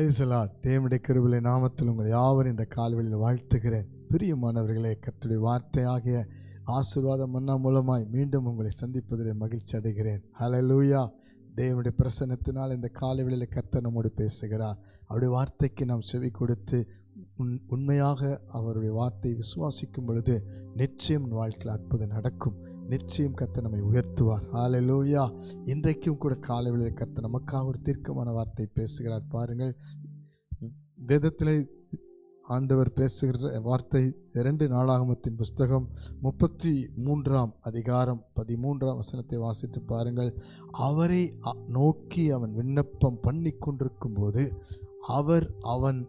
பிரைசலா தேவனுடைய கருவிலை நாமத்தில் உங்கள் யாவரும் இந்த கால்வெளியில் வாழ்த்துகிறேன். பிரியமானவர்களே கத்துடைய வார்த்தையாகிய ஆசீர்வாத மன்னா மூலமாய் மீண்டும் உங்களை சந்திப்பதில் மகிழ்ச்சி அடைகிறேன். ஹலோ லூயா தேவனுடைய பிரசன்னத்தினால் இந்த காலவெளியில் கர்த்தர் நம்மோடு பேசுகிறார். அவருடைய வார்த்தைக்கு நாம் செவி கொடுத்து உண் உண்மையாக அவருடைய வார்த்தையை விசுவாசிக்கும் பொழுது நிச்சயம் வாழ்க்கையில் அற்புதம் நடக்கும். நிச்சயம் கத்த நம்மை உயர்த்துவார். ஹalleluya இன்றைக்கும் கூட காலை காலவெளியில் கர்த்தர் நமக்காக ஒரு தீர்க்கமான வார்த்தை பேசுகிறார். பாருங்கள் வேதத்தில் ஆண்டவர் பேசுகிற வார்த்தை இரண்டு நாளாகமத்தின் புஸ்தகம் முப்பத்தி மூன்றாம் அதிகாரம் பதிமூன்றாம் வசனத்தை வாசித்து பாருங்கள். அவரை நோக்கி அவன் விண்ணப்பம் பண்ணி கொண்டிருக்கும் போது அவர் அவன்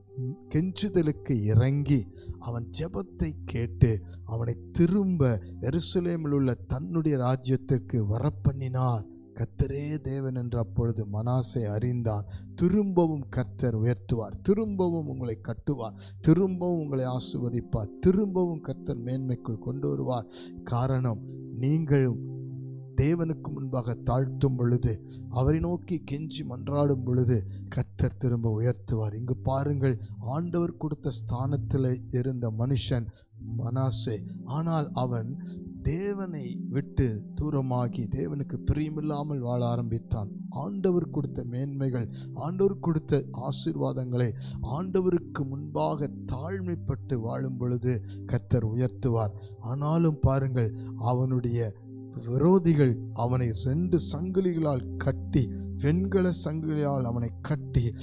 கெஞ்சுதலுக்கு இறங்கி அவன் ஜெபத்தை கேட்டு அவனை திரும்ப எருசலேமில் உள்ள தன்னுடைய ராஜ்யத்திற்கு வரப்பண்ணினார். கர்த்தரே தேவன் என்று அப்பொழுது மனாசை அறிந்தான். திரும்பவும் கர்த்தர் உயர்த்துவார். திரும்பவும் உங்களை கட்டுவார். திரும்பவும் உங்களை ஆசுவதிப்பார் திரும்பவும் கர்த்தர் மேன்மைக்குள் கொண்டு வருவார். காரணம் நீங்களும் தேவனுக்கு முன்பாக தாழ்த்தும் பொழுது அவரை நோக்கி கெஞ்சி மன்றாடும் பொழுது கர்த்தர் திரும்ப உயர்த்துவார். இங்கு பாருங்கள் ஆண்டவர் கொடுத்த ஸ்தானத்தில் இருந்த மனுஷன் மனாசே. ஆனால் அவன் தேவனை விட்டு தூரமாகி தேவனுக்கு பிரியமில்லாமல் வாழ ஆரம்பித்தான். ஆண்டவர் கொடுத்த மேன்மைகள் ஆண்டவர் கொடுத்த ஆசீர்வாதங்களை ஆண்டவருக்கு முன்பாக தாழ்மைப்பட்டு வாழும் பொழுது கர்த்தர் உயர்த்துவார். ஆனாலும் பாருங்கள் அவனுடைய விரோதிகள் அவனை ரெண்டு சங்கிலிகளால் கட்டி வெண்கல சங்கிலியால் அவனை கட்டி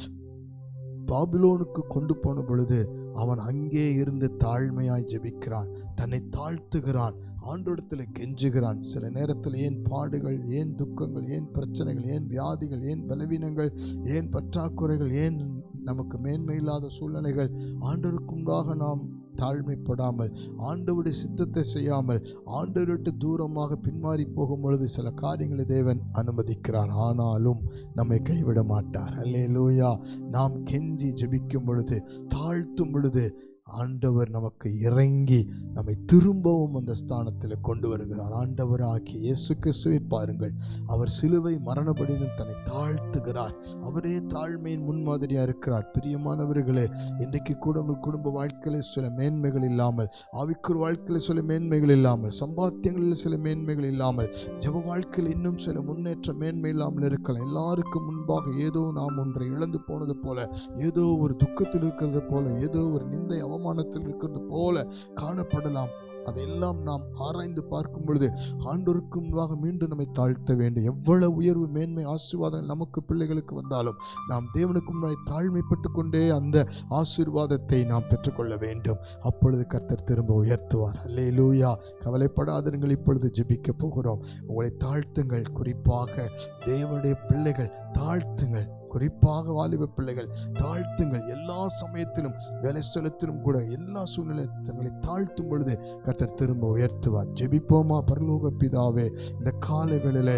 பாபிலோனுக்கு கொண்டு போன பொழுது அவன் அங்கே இருந்து தாழ்மையாய் ஜெபிக்கிறான். தன்னை தாழ்த்துகிறான். ஆண்டோடத்தில் கெஞ்சுகிறான். சில நேரத்தில் ஏன் பாடுகள் ஏன் துக்கங்கள் ஏன் பிரச்சனைகள் ஏன் வியாதிகள் ஏன் பலவீனங்கள் ஏன் பற்றாக்குறைகள் ஏன் நமக்கு மேன்மை இல்லாத சூழ்நிலைகள் ஆண்டவருக்கு நாம் தாழ்மைப்படாமல் ஆண்டவருடைய சித்தத்தை செய்யாமல் ஆண்டவரை தூரமாக பின்மாறி போகும் பொழுது சில காரியங்களை தேவன் அனுமதிக்கிறார். ஆனாலும் நம்மை கைவிட மாட்டார் அல்லேலூயா நாம் கெஞ்சி ஜெபிக்கும் பொழுது தாழ்த்தும் பொழுது ஆண்டவர் நமக்கு இறங்கி நம்மை திரும்பவும் அந்த ஸ்தானத்தில் கொண்டு வருகிறார். ஆண்டவர் ஆகிய இயேசு கிறிஸ்துவை பாருங்கள். அவர் சிலுவை மரணப்படினும் தன்னை தாழ்த்துகிறார். அவரே தாழ்மையின் முன்மாதிரியாக இருக்கிறார். பிரியமானவர்களே இன்றைக்கு கூட உங்கள் குடும்ப வாழ்க்கையில் சில மேன்மைகள் இல்லாமல் ஆவிக்குர் வாழ்க்கையில் சில மேன்மைகள் இல்லாமல் சம்பாத்தியங்களில் சில மேன்மைகள் இல்லாமல் ஜப வாழ்க்கையில் இன்னும் சில முன்னேற்ற மேன்மை இல்லாமல் இருக்கலாம். எல்லாருக்கும் முன்பாக ஏதோ நாம் ஒன்றை இழந்து போனது போல ஏதோ ஒரு துக்கத்தில் இருக்கிறது போல ஏதோ ஒரு நிந்தை அவமானத்தில் இருக்கிறது போல காணப்படலாம். அதையெல்லாம் நாம் ஆராய்ந்து பார்க்கும் பொழுது ஆண்டோருக்கு முன்பாக மீண்டும் நம்மை தாழ்த்த வேண்டும். எவ்வளவு உயர்வு மேன்மை ஆசீர்வாதம் நமக்கு பிள்ளைகளுக்கு வந்தாலும் நாம் தேவனுக்கு முன்னாடி தாழ்மைப்பட்டு கொண்டே அந்த ஆசீர்வாதத்தை நாம் பெற்றுக்கொள்ள வேண்டும். அப்பொழுது கர்த்தர் திரும்ப உயர்த்துவார். அல்லே லூயா கவலைப்படாதிருங்கள் இப்பொழுது ஜெபிக்க போகிறோம். உங்களை தாழ்த்துங்கள். குறிப்பாக தேவனுடைய பிள்ளைகள் தாழ்த்துங்கள். குறிப்பாக வாலிப பிள்ளைகள் தாழ்த்துங்கள். எல்லா சமயத்திலும் வேலை ஸ்தலத்திலும் கூட எல்லா சூழ்நிலை தங்களை தாழ்த்தும் பொழுது கர்த்தர் திரும்ப உயர்த்துவார். ஜெபிப்போமா பரலோக பிதாவே இந்த காலை வேளையில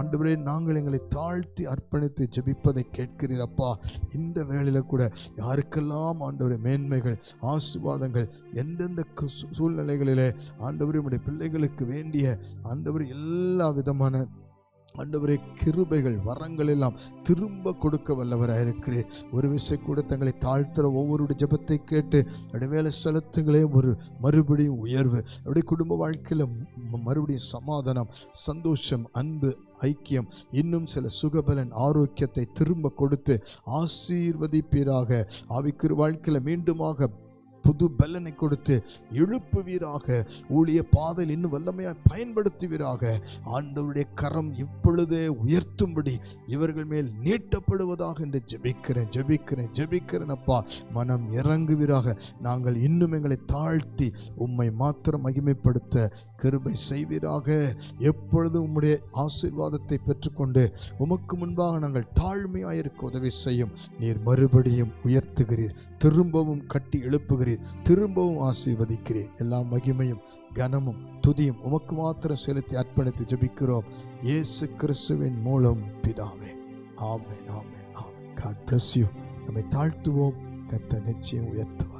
ஆண்டவரே நாங்கள் எங்களை தாழ்த்தி அர்ப்பணித்து ஜெபிப்பதை கேட்கிறீரப்பா இந்த வேளையில் கூட யாருக்கெல்லாம் ஆண்டவரை மேன்மைகள் ஆசிர்வாதங்கள் எந்தெந்த சூழ்நிலைகளிலே ஆண்டவரே பிள்ளைகளுக்கு வேண்டிய ஆண்டவர் எல்லா விதமான ஆண்டவரே கிருபைகள் வரங்கள் எல்லாம் திரும்ப கொடுக்க வல்லவராக இருக்கிறேன் ஒரு விசை கூட தங்களை தாழ்த்துற ஒவ்வொருடைய ஜெபத்தை கேட்டு அப்படி வேலை செலுத்துங்களே ஒரு மறுபடியும் உயர்வு. அப்படியே குடும்ப வாழ்க்கையில் மறுபடியும் சமாதானம் சந்தோஷம் அன்பு ஐக்கியம் இன்னும் சில சுகபலன் ஆரோக்கியத்தை திரும்ப கொடுத்து ஆசீர்வதிப்பீராக. ஆவிக்குரு வாழ்க்கையில் மீண்டுமாக புது பலனை கொடுத்து எழுப்புவீராக. ஊழிய பாதையில் இன்னும் வல்லமையாய் பயன்படுத்துவீராக. ஆண்டவருடைய கரம் இப்பொழுதே உயர்த்தும்படி இவர்கள் மேல் நீட்டப்படுவதாக என்று ஜெபிக்கிறேன் ஜெபிக்கிறேன் ஜெபிக்கிறேன் அப்பா. மனம் இறங்குவீராக. நாங்கள் இன்னும் எங்களை தாழ்த்தி உம்மை மாத்திரம் மகிமைப்படுத்த கிருபை செய்வீராக. எப்பொழுது உம்முடைய ஆசீர்வாதத்தை பெற்றுக்கொண்டு உமக்கு முன்பாக நாங்கள் தாழ்மையாயிருக்க உதவி செய்யும். நீர் மறுபடியும் உயர்த்துகிறீர் திரும்பவும் கட்டி எழுப்புகிறீர். திரும்பவும் ஆசீர்வதிக்கிறேன். எல்லா மகிமையும் கனமும் துதியும் உமக்கு மாத்திரம் செலுத்தி அர்ப்பணித்து ஜபிக்கிறோம். இயேசு கிறிஸ்துவின் மூலம் பிதாவே. ஆமே ஆமே ஆமே காட் பிளஸ் யூ நம்மை தாழ்த்துவோம். கத்த நிச்சயம் உயர்த்தும்